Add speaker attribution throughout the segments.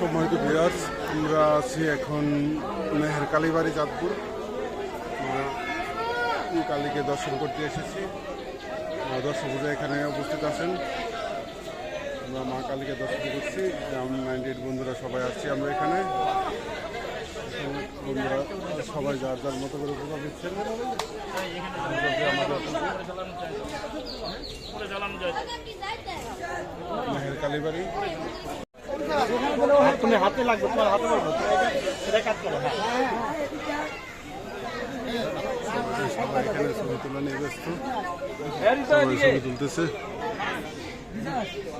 Speaker 1: সম্মানিত বিরাজ আমরা আছি এখন মেহের কালীবাড়ি চাঁদপুর। কালীকে দর্শন করতে এসেছি। দর্শক পূজা এখানে উপস্থিত আছেন, আমরা মা কালীকে দর্শন করছি। নাইনটি বন্ধুরা সবাই আসছি আমরা এখানে। বন্ধুরা সবাই যার যার মতো করে উপভোগ দিচ্ছেন মেহের কালীবাড়ি।
Speaker 2: তুমি হাতে লাগবে তোমার হাতে লাগবে। এটা কাট করো হ্যাঁ।
Speaker 1: সবাই এখানে ছবি তুলে নিয়ে ব্যস্ত সবাই ছবি তুলতেছে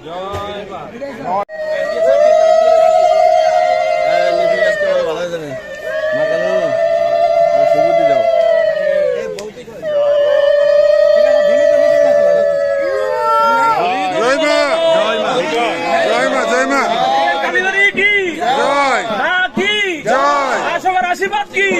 Speaker 1: জয় মা জয় মা জয় মা
Speaker 3: কালীবাড়ি কি
Speaker 1: জয়
Speaker 3: না কি
Speaker 1: জয়
Speaker 3: সবার আশীর্বাদ কি
Speaker 1: জয়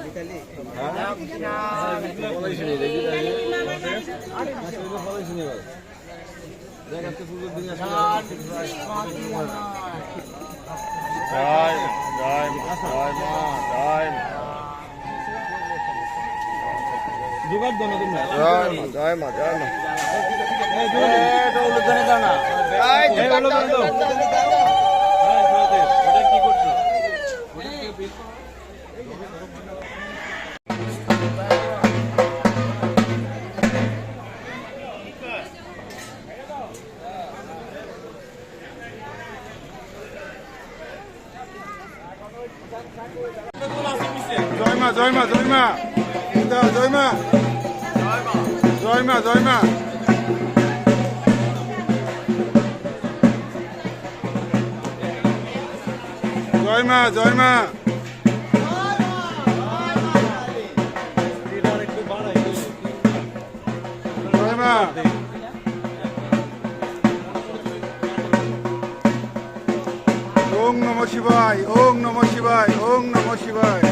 Speaker 1: জয়
Speaker 3: জয়
Speaker 4: মা জয় মা জয় মা
Speaker 2: জোগাড় দাও না তোমরা
Speaker 4: জয় মা জয় মা জয় মা
Speaker 2: এই জোগাড়
Speaker 4: এই
Speaker 1: জয় মা জয় মা জয় মা দাও, জয় মা জয় মা শিবায় ওং নম শিবায় ওং নম শিবায়।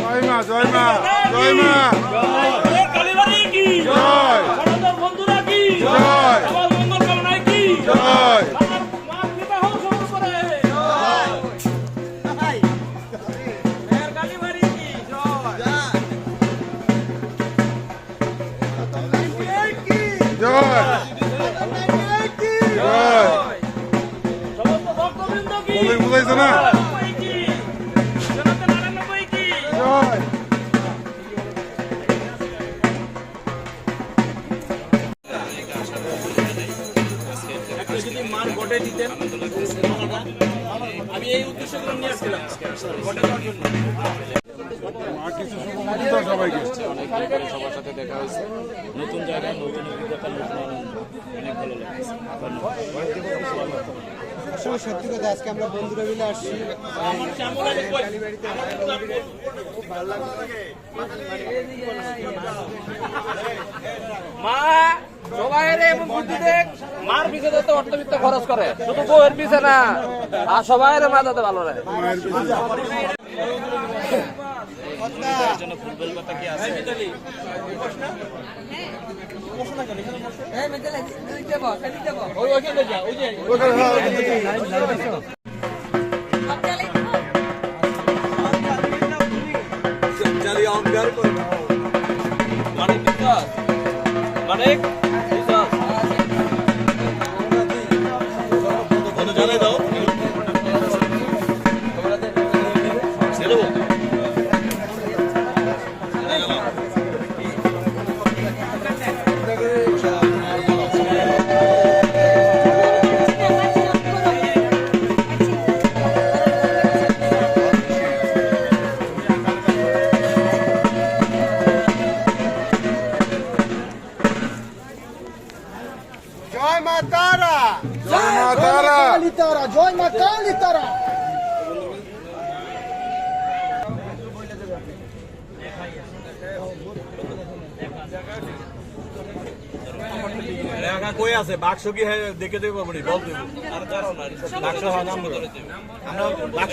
Speaker 1: জয় মা জয় মা জয় মা। বুঝাইছো না?
Speaker 5: সবার সাথে দেখা হয়েছে নতুন জায়গায় নতুন অভিজ্ঞতা অনেক ভালো
Speaker 2: আসলে সত্যি কথা আজকে আমরা বন্ধুরা মিলে আসছি।
Speaker 3: মা সবাই এবং বুদ্ধি দেখ মার পিছনে তো অর্থবিত্ত খরচ করে শুধু বউয়ের পিছে না আর সবাই মা যাতে ভালো লাগে
Speaker 1: মায়ের পিছনে
Speaker 5: জন্য ফুটবল কথা কি আছে
Speaker 3: ওই ওইখানে যা ওই যে মানিক বিশ্বাস মানিক বিশ্বাস জানাই দাও কই আছে বাক্স কি হ্যাঁ দেখে দেবো বলি বল দেবো বাক্স হওয়া নাম বলো আমরা বাক্স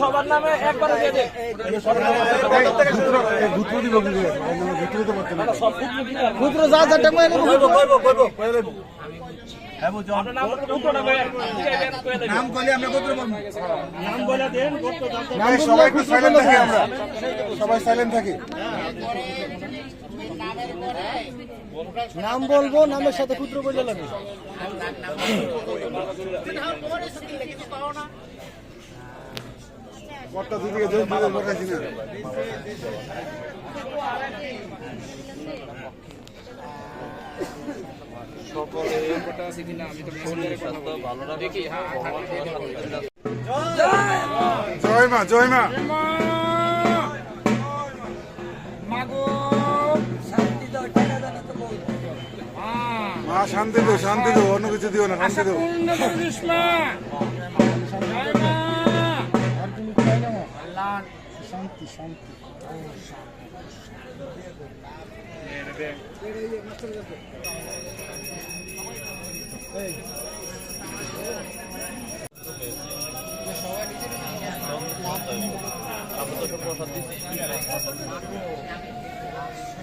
Speaker 6: সবার নামে একবারে দিয়ে দে
Speaker 1: দিব দিতে
Speaker 2: যা যা টাকা
Speaker 3: কইবো কইবো কইবো
Speaker 6: নাম
Speaker 3: আমরা কত বলব
Speaker 2: নাম বলে দেন
Speaker 1: সবাই একটু সাইলেন্ট থাকি আমরা সবাই সাইলেন্ট থাকি
Speaker 2: নাম বলব নামের সাথে পুত্র বলে লাগে
Speaker 1: কটটা দুদিকে জোর দিয়ে বসাইছি না জয় মা জয় মা
Speaker 7: শান্তি
Speaker 1: দো শান্তি দো অন্য কিছু দিও না শান্তি দো
Speaker 2: শান্তি শান্তি
Speaker 7: এবং আপনারা সবাই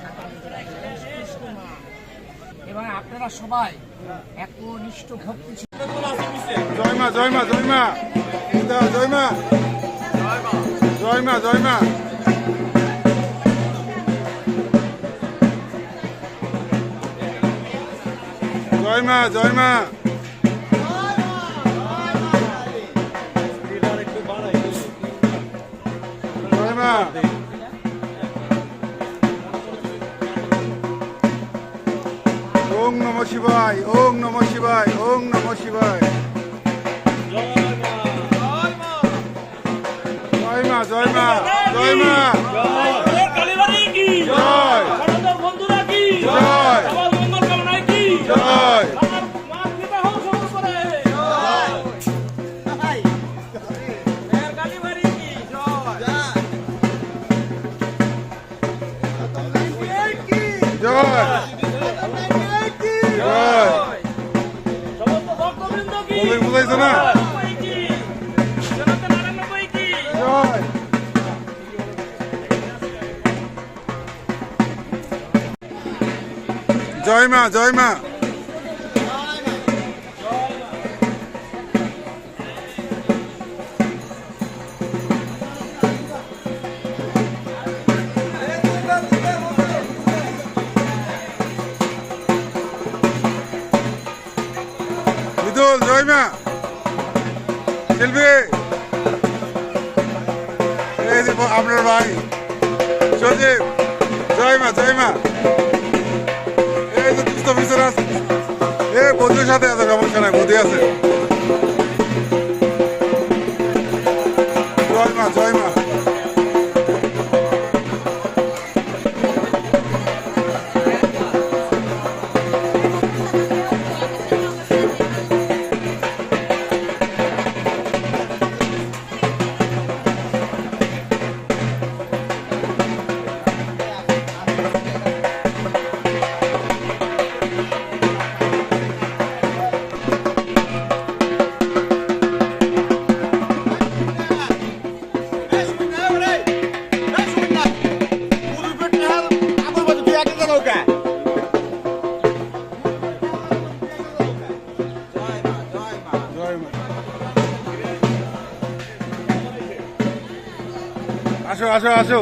Speaker 7: এত নিষ্ঠ ভক্তি
Speaker 1: আপনারা সবাই একনিষ্ঠ ভক্তি জয়মা জয়মা জয়মা জয়মা জয়মা জয়মা জয়মা জয় ওং নম শিবায়, ওং নম শিবায়, ওং নম শিবায়। জয় মা জয় মা জয় মা বুঝাইছো না? জয় মা জয় মা। মা। শিল্পী। এই যে আপনার ভাই, সজীব। জয়মা জয়মা এই যে দুস্থ পিছনে আছে। এ বন্ধুর সাথে আছে, সমস্যা নাই বধি আছে। আসো আসো।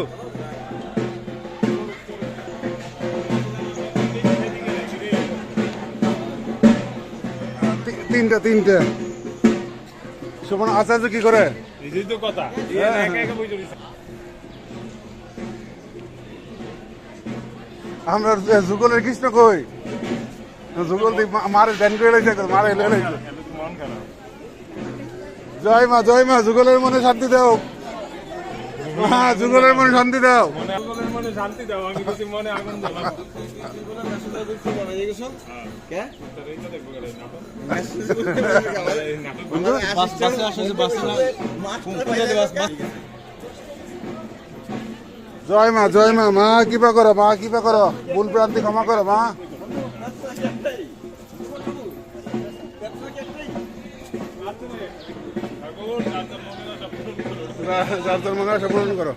Speaker 1: তিনটা তিনটা। সুমন আচার্য কি করে?
Speaker 2: কথা। একা একা বই চলিস
Speaker 1: আমরা যুগলের কৃষ্ণ কই? যুগল মারে ধ্যান করে লাইছে মারে
Speaker 2: খারাপ
Speaker 1: জয় মা জয় মা যুগলের মনে শান্তি দাও। মা যুগলের মনে শান্তি দাও।
Speaker 2: মনে মনে শান্তি দাও আমি কিছু মনে আগুন
Speaker 1: জয় মা জয় মা মা কিবা করো মা কিবা করো। ভুল প্রান্তি ক্ষমা করো মা। যার তোর মনে সব পূরণ করো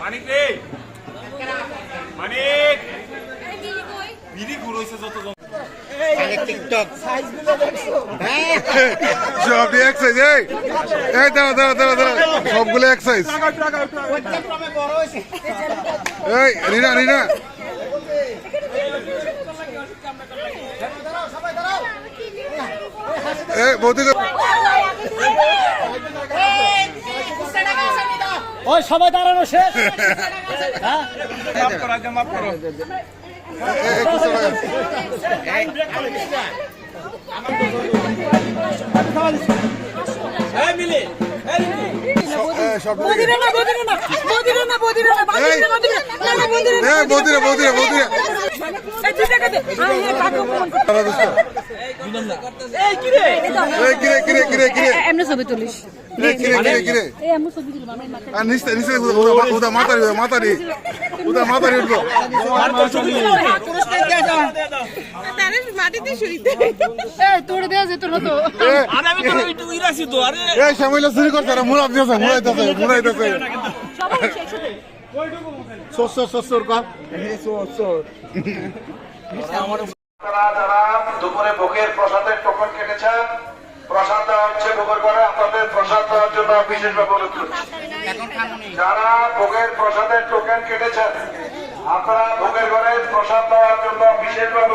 Speaker 2: মানিক রে মানিক বিড়ি ঘুরোইছে যত
Speaker 1: সব এক্সাইজ এই। এই দাঁড়া দাঁড়া দাঁড়া দাঁড়া সবগুলো এক্সাইজ এই রিনা রিনা। এই বৌদি
Speaker 7: ওই সবাই দাঁড়ানো শেষ।
Speaker 2: মাফ করো মাফ করো
Speaker 1: সব
Speaker 8: ছবি তুলিস
Speaker 1: মাতারি মাতারি উদা মাতারি উঠবো
Speaker 8: মাটিতে শুইতে তোর দেয়া যেত না তো
Speaker 3: আমি তো তো আরে
Speaker 1: এই শ্যামিলা চুরি করছে না দিয়েছে মুড়াইতেছে মুড়াইতেছে
Speaker 8: সবাই শেষ হতে
Speaker 1: সোর সোর সোর সোর কর
Speaker 9: আপনারা যারা দুপুরে ভোগের প্রসাদের টোকন কেটেছেন প্রসাদ দেওয়া হচ্ছে ভোগের ঘরে আপনাদের প্রসাদ দেওয়ার জন্য বিশেষভাবে অনুরোধ করছি। যারা ভোগের প্রসাদের টোকেন কেটেছেন আপনারা ভোগের ঘরে প্রসাদ দেওয়ার জন্য বিশেষভাবে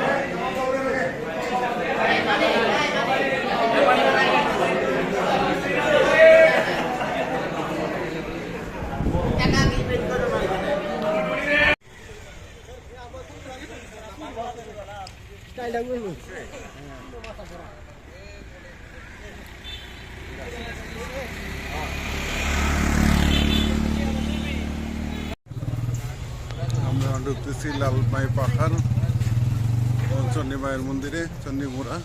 Speaker 1: ঢুকতেছি লালমাই পাখান চন্ডী মায়ের মন্দিরে চন্ডীমুড়া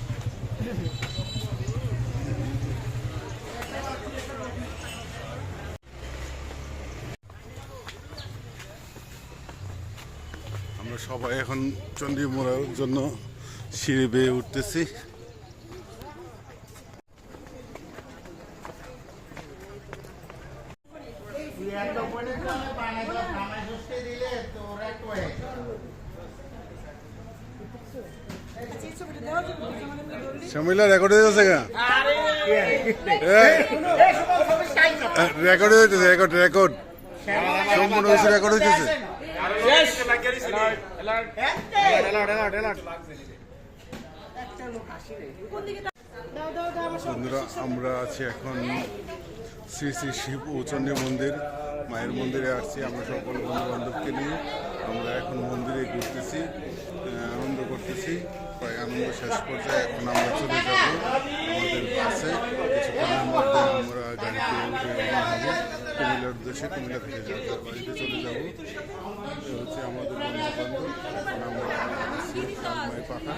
Speaker 1: আমরা সবাই এখন চন্ডীমুড়ার জন্য সিঁড়ি বেয়ে উঠতেছি। রেকর্ড হয়ে যাচ্ছে রেকর্ড হয়েছে রেকর্ড রেকর্ড সম্পূর্ণ হয়েছে রেকর্ড বন্ধুরা আমরা আছি এখন শ্রী শ্রী শিব ও চণ্ডী মন্দির। মায়ের মন্দিরে আসছি আমরা সকল বন্ধু বান্ধবকে নিয়ে। আমরা এখন মন্দিরে ঘুরতেছি আনন্দ করতেছি। আনন্দ শেষ পর্যায়ে এখন আমরা চলে যাব আমাদের বাসে। কিছুক্ষণের মধ্যে আমরা গাড়িতে উঠে রওনা হব। কুমিল্লার উদ্দেশ্যে কুমিল্লা থেকে যার বাড়িতে চলে যাব। এ হচ্ছে আমাদের বন্ধু বান্ধব এখন আমরা আছি পাখা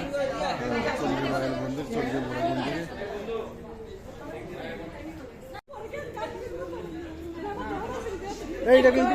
Speaker 1: চন্ডী মন্দির চন্ডী মন্দিরে।
Speaker 2: এইটা কিন্তু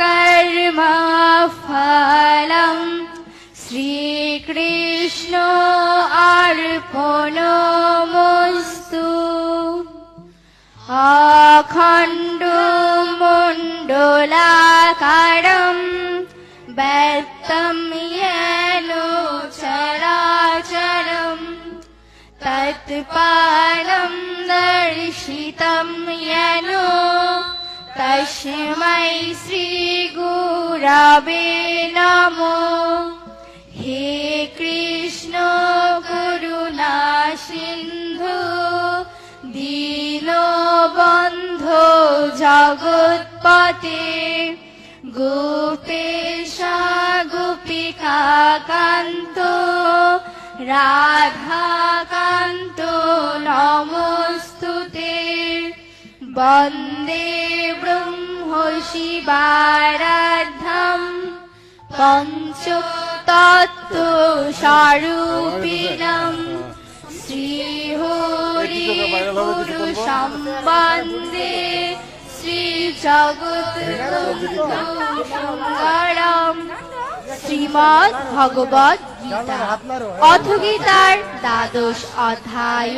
Speaker 8: कर्मफलं श्रीकृष्णो अर्पणोमस्तु अखण्डमण्डलाकारं व्यक्तं येनो चराचरम् तत्पालं दर्शितं यनो তস্मै শ্রীগুরবে নমো। হে কৃষ্ণ করুণা সিন্ধু দীনবন্ধ জগৎপতে গোপেশা গোপিকা কান্ত রাধাকান্ত নমস্তুতে। বন্দে ব্রহ্ম শিবারাধ্যম পঞ্চতত্ত্ব স্বরূপিণম শ্রীহরি গুরু সম্বন্ধে শ্রী জগৎ সুন্দরম শ্রীমৎ ভগবত গীতা অথ গীতার দ্বাদশ অধ্যায়।